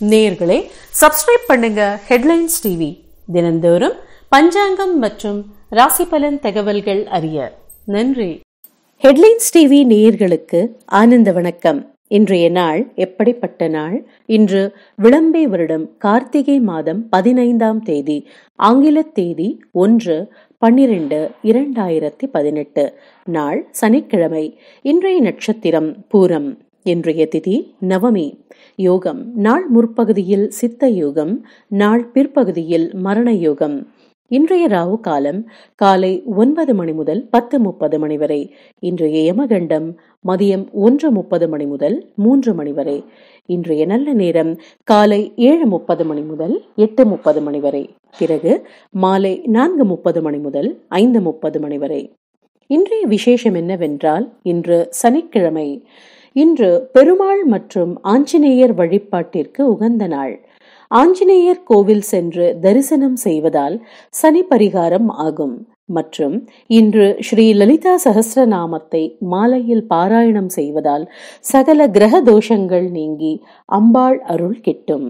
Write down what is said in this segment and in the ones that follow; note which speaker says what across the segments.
Speaker 1: நேர்களே சப்ஸ்கிரைப் பண்ணுங்க headlines TV தினந்தோறும் பஞ்சாங்கம் மற்றும் ராசி பலன் தகவல்கள் அறிய நன்றி. ஹெட்லைன்ஸ் டிவி நேயர்களுக்கு ஆனந்த வணக்கம். இன்றைய நாள் எப்படிப்பட்ட நாள்? இன்று விளம்பே வருடம் கார்த்திகை மாதம் பதினைந்தாம் தேதி ஆங்கில தேதி ஒன்று பன்னிரண்டு இரண்டாயிரத்தி பதினெட்டு நாள் சனிக்கிழமை இன்றைய நட்சத்திரம் பூரம். இன்றைய திதி நவமி. யோகம் நாள் முற்பகுதியில் சித்த யோகம் நாள் பிற்பகுதியில் மரண யோகம். இன்றைய ராவு காலம் காலை ஒன்பது மணி முதல் பத்து முப்பது மணி வரை. இன்றைய யமகண்டம் மதியம் ஒன்று முப்பது மணி முதல் மூன்று மணி வரை. இன்றைய நல்ல நேரம் காலை ஏழு முப்பது மணி முதல் எட்டு முப்பது மணி வரை. பிறகு மாலை நான்கு முப்பது மணி முதல் ஐந்து முப்பது மணி வரை. இன்றைய விசேஷம் என்னவென்றால் இன்று சனிக்கிழமை. இன்று பெருமாள் மற்றும் ஆஞ்சநேயர் வழிபாட்டிற்கு உகந்த நாள். ஆஞ்சநேயர் கோவில் சென்று தரிசனம் செய்வதால் சனி பரிகாரம் ஆகும். மற்றும் இன்று ஸ்ரீ லலிதா சகசிரநாமத்தை மாலையில் பாராயணம் செய்வதால் சகல கிரக தோஷங்கள் நீங்கி அம்பாள் அருள் கிட்டும்.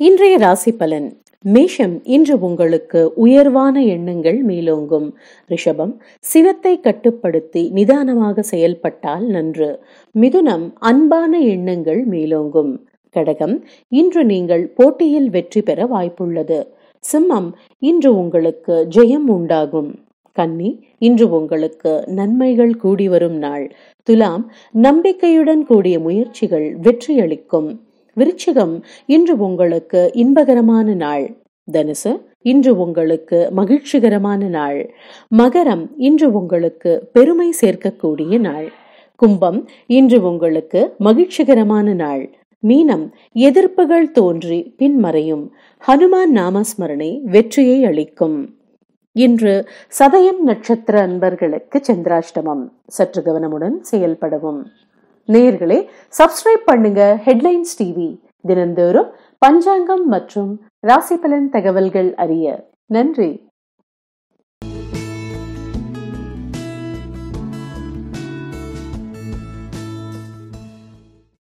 Speaker 1: இன்றைய ராசி பலன். மேஷம் இன்று உங்களுக்கு உயர்வான எண்ணங்கள் மேலோங்கும். ரிஷபம் சினத்தை கட்டுப்படுத்தி நிதானமாக செயல்பட்டால் நன்று. மிதுனம் அன்பான எண்ணங்கள் மேலோங்கும். கடகம் இன்று நீங்கள் போட்டியில் வெற்றி பெற வாய்ப்புள்ளது. சிம்மம் இன்று உங்களுக்கு ஜெயம் உண்டாகும். கன்னி இன்று உங்களுக்கு நன்மைகள் கூடி வரும் நாள். துலாம் நம்பிக்கையுடன் கூடிய முயற்சிகள் வெற்றியளிக்கும். விருச்சிகம் இன்று உங்களுக்கு இன்பகரமான நாள். தனுசு இன்று உங்களுக்கு மகிழ்ச்சிகரமான நாள். மகரம் இன்று உங்களுக்கு பெருமை சேர்க்கக்கூடிய நாள். கும்பம் இன்று உங்களுக்கு மகிழ்ச்சிகரமான நாள். மீனம் எதிர்ப்புகள் தோன்றி பின்மறையும் ஹனுமான் நாமஸ்மரணை வெற்றியை அளிக்கும். இன்று சதயம் நட்சத்திர அன்பர்களுக்கு சந்திராஷ்டமம். சற்று கவனமுடன் செயல்படவும். நேயர்களே சப்ஸ்கிரைப் பண்ணுங்க ஹெட்லைன்ஸ் டிவி தினந்தோறும் பஞ்சாங்கம் மற்றும் ராசி பலன் தகவல்கள் அறிய. நன்றி.